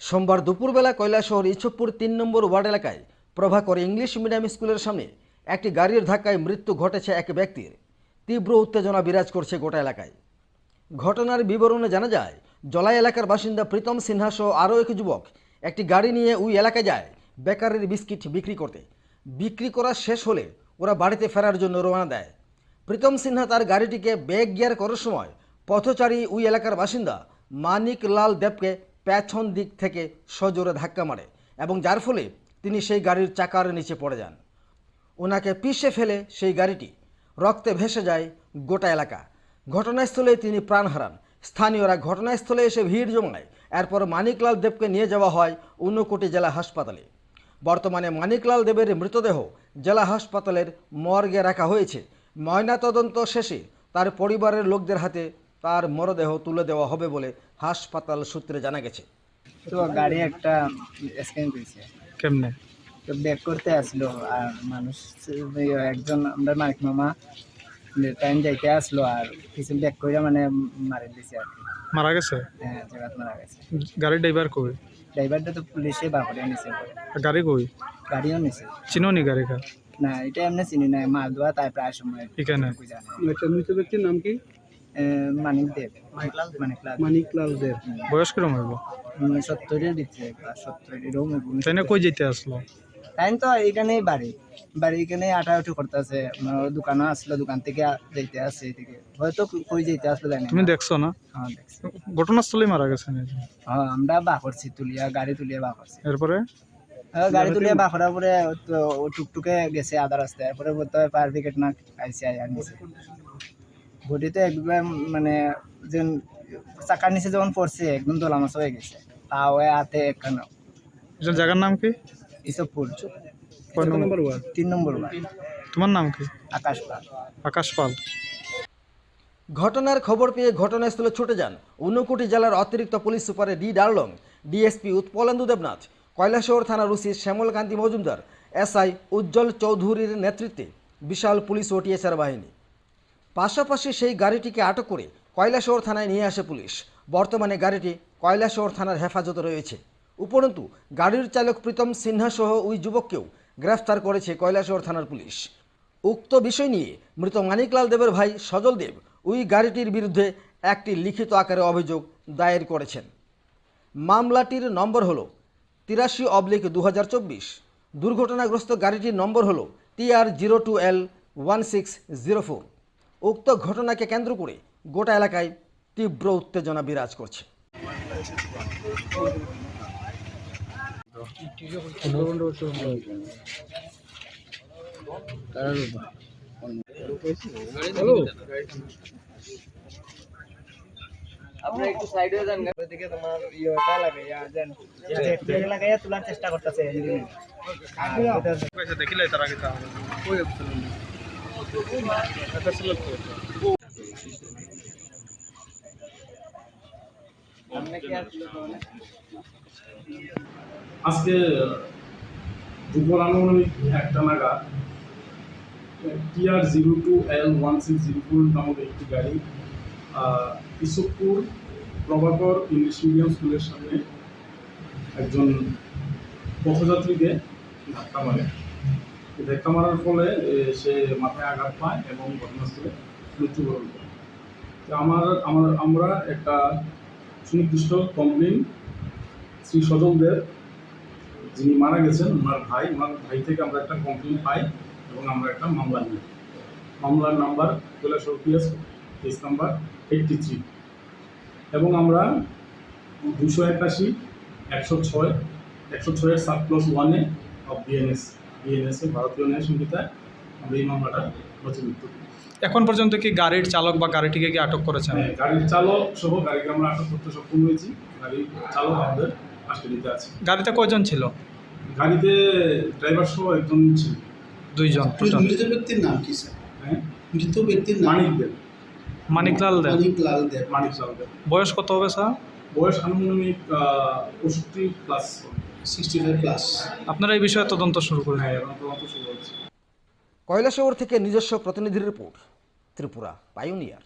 সোমবার দুপুরবেলা কৈলাসহর ইচ্ছপুর তিন নম্বর ওয়ার্ড এলাকায় প্রভাকর ইংলিশ মিডিয়াম স্কুলের সামনে একটি গাড়ির ধাক্কায় মৃত্যু ঘটেছে এক ব্যক্তির। তীব্র উত্তেজনা বিরাজ করছে গোটা এলাকায়। ঘটনার বিবরণে জানা যায়, জলাই এলাকার বাসিন্দা প্রীতম সিনহা সহ আরও এক যুবক একটি গাড়ি নিয়ে ওই এলাকায় যায় বেকারির বিস্কিট বিক্রি করতে। বিক্রি করা শেষ হলে ওরা বাড়িতে ফেরার জন্য রওনা দেয়। প্রীতম সিনহা তার গাড়িটিকে ব্যাগ গিয়ার করার সময় পথচারী ওই এলাকার বাসিন্দা মানিক লাল দেবকে পেছন দিক থেকে সজোরে ধাক্কা মারে এবং যার ফলে তিনি সেই গাড়ির চাকার নিচে পড়ে যান। ওনাকে পিষে ফেলে সেই গাড়িটি রক্তে ভেসে যায় গোটা এলাকা। ঘটনাস্থলে তিনি প্রাণ হারান। স্থানীয়রা ঘটনাস্থলে এসে ভিড় জমায়। এরপর মানিকলাল দেবকে নিয়ে যাওয়া হয় ঊনকোটি জেলা হাসপাতালে। বর্তমানে মানিকলাল দেবের মৃতদেহ জেলা হাসপাতালের মর্গে রাখা হয়েছে। ময়নাতদন্ত শেষে তার পরিবারের লোকদের হাতে তার মরদেহ তুলে দেওয়া হবে বলে হাসপাতাল সূত্রে জানা গেছে। তো গাড়ি একটা স্ক্যান করেছে। কেমনে? তো ব্যাক করতে আসলো আর মানুষ ইয়ে একজন আমরা মালিক মামা টাইম যাইতে আসলো আর কিছু ব্যাক করে মানে মারি দিছে আর মারা গেছে? হ্যাঁ মারা গেছে। গাড়ির ড্রাইভার কই? ড্রাইভারটা তো পুলিশে বাপরে নিছে গাড়ি কই? গাড়িও নিছে চিনো নি গাড়ি কা না এটা এমনি চিনি নাই মাল দেওয়া তাই প্রায় সময় এখানে? একটা মৃত ব্যক্তির নাম কি? মানিক দেব। মানিক লাল। দেব। বয়স কিরম হইব? সত্তরের দিচ্ছে সত্তরের এরকম তাই না? কই যেতে আসলো? তাই তো এখানেই বাড়ি। বাড়ি এখানে আটা উঠু করতেছে দোকানও আসলো দোকান থেকে যাইতে আসছে এদিকে হয়তো কই- যাইতে আসলো জানি না। তুমি দেখছ না? হ্যাঁ দেখছি। ঘটনাস্থলে মারা গেছে? হ্যাঁ আমরা বা করছি তুলিয়া গাড়ি তুলিয়া বা করছি। এরপরে? হ্যাঁ, গাড়ি তুলিয়া বা করার পরে টুকটুকে গেছে আধা রাস্তায়। এরপরে বলতে ফায়ার না আইসি আই আনিছে। বডিতে একদম মানে যেন চাকার নিচে যখন পড়ছে একদম দোলামাস হয়ে গেছে। তাও হাতে একখানা। জায়গার নাম কি? ইসবপুর। নম্বর? ওয়ার্ড? তিন নম্বর ওয়ার্ড। তোমার নাম কি? আকাশ পাল। আকাশ পাল। ঘটনার খবর পেয়ে ঘটনাস্থলে ছুটে যান ঊনকোটি জেলার অতিরিক্ত police super D Darlong DSP Utpalendu Debnath Kailashahar থানার ওসি শ্যামলকান্তি মজুমদার এসআই উজ্জ্বল চৌধুরীর নেতৃত্বে বিশাল পুলিশ ও টিএসআর বাহিনী। পাশাপাশি সেই গাড়িটিকে আটক করে কৈলাসহর থানায় নিয়ে আসে পুলিশ। বর্তমানে গাড়িটি কৈলাসহর থানার হেফাজতে রয়েছে। উপরন্তু, গাড়ির চালক প্রীতম সিনহা সহ ওই যুবককেও গ্রেফতার করেছে কৈলাসহর থানার পুলিশ। উক্ত বিষয় নিয়ে মৃত মানিকলাল দেবের ভাই সজল দেব ওই গাড়িটির বিরুদ্ধে একটি লিখিত আকারে অভিযোগ দায়ের করেছেন। মামলাটির নম্বর হল তিরাশি অবলিক দু হাজার চব্বিশ। দুর্ঘটনাগ্রস্ত গাড়িটির নম্বর হল TR zero two L one six zero four. উক্ত ঘটনাকে কেন্দ্র করে গোটা এলাকায় তীব্র উত্তেজনা বিরাজ করছে। আপনি একটু সাইডে যান ওদিকে তোমার ইয়েটা লাগাইয়া দেন জেট লাগাইয়া তোলার চেষ্টা করতেছে দেখিলে তারা কি আজকে দুপুর আনুমানিক একটা নাগাদ TR zero two L one six zero four নামক একটি গাড়ি আহ, ইসবপুর প্রভাকর ইংলিশ মিডিয়াম স্কুলের সামনে একজন পথযাত্রীকে ধাক্কা মারে। ধাক্কা মারার ফলে সে মাথায় আঘাত পায় এবং ঘটনাস্থলে মৃত্যুবরণ করে। তো আমার আমার, আমরা একটা সুনির্দিষ্ট কমপ্লেন শ্রী সজল দেব যিনি মারা গেছেন, ওনার ভাই ওনার ভাই থেকে আমরা একটা কমপ্লেন পাই এবং আমরা একটা মামলা নিই। মামলার number Kailashahar PS case number eighty three এবং আমরা দুশো একাশি, একশো ছয়, একশো ছয়ের সাব প্লাস ওয়ানে অফ বিএনএস বিএনএস ভারতীয় ন্যায় সংহিতায় আমরা এই মামলাটা করি এখন পর্যন্ত কি গাড়ির চালক বা গাড়িটিকে কি আটক করেছেন? হ্যাঁ গাড়ির চালক সহ গাড়িকে আমরা আটক করতে সক্ষম হয়েছি। গাড়ির চালক আমাদের কাস্টাডিতে আছে। গাড়িতে কয়জন ছিল? গাড়িতে ড্রাইভার সহ একজন ছিল। দুইজন মৃত ব্যক্তির নাম কি স্যার? হ্যাঁ? মৃত ব্যক্তির নাম? মানিক দেব। মানিকলাল দেব। মানিক লাল দেব। মানিক লাল দেব। বয়স কত হবে স্যার? বয়স আনুমানিক পঁয়ষট্টি প্লাস সিক্সটি ফাইভ প্লাস আপনারা এই বিষয়ে তদন্ত শুরু করে হ্যাঁ তদন্ত শুরু হয়েছে কৈলাসহর থেকে নিজস্ব প্রতিনিধির রিপোর্ট ত্রিপুরা পাইওনিয়ার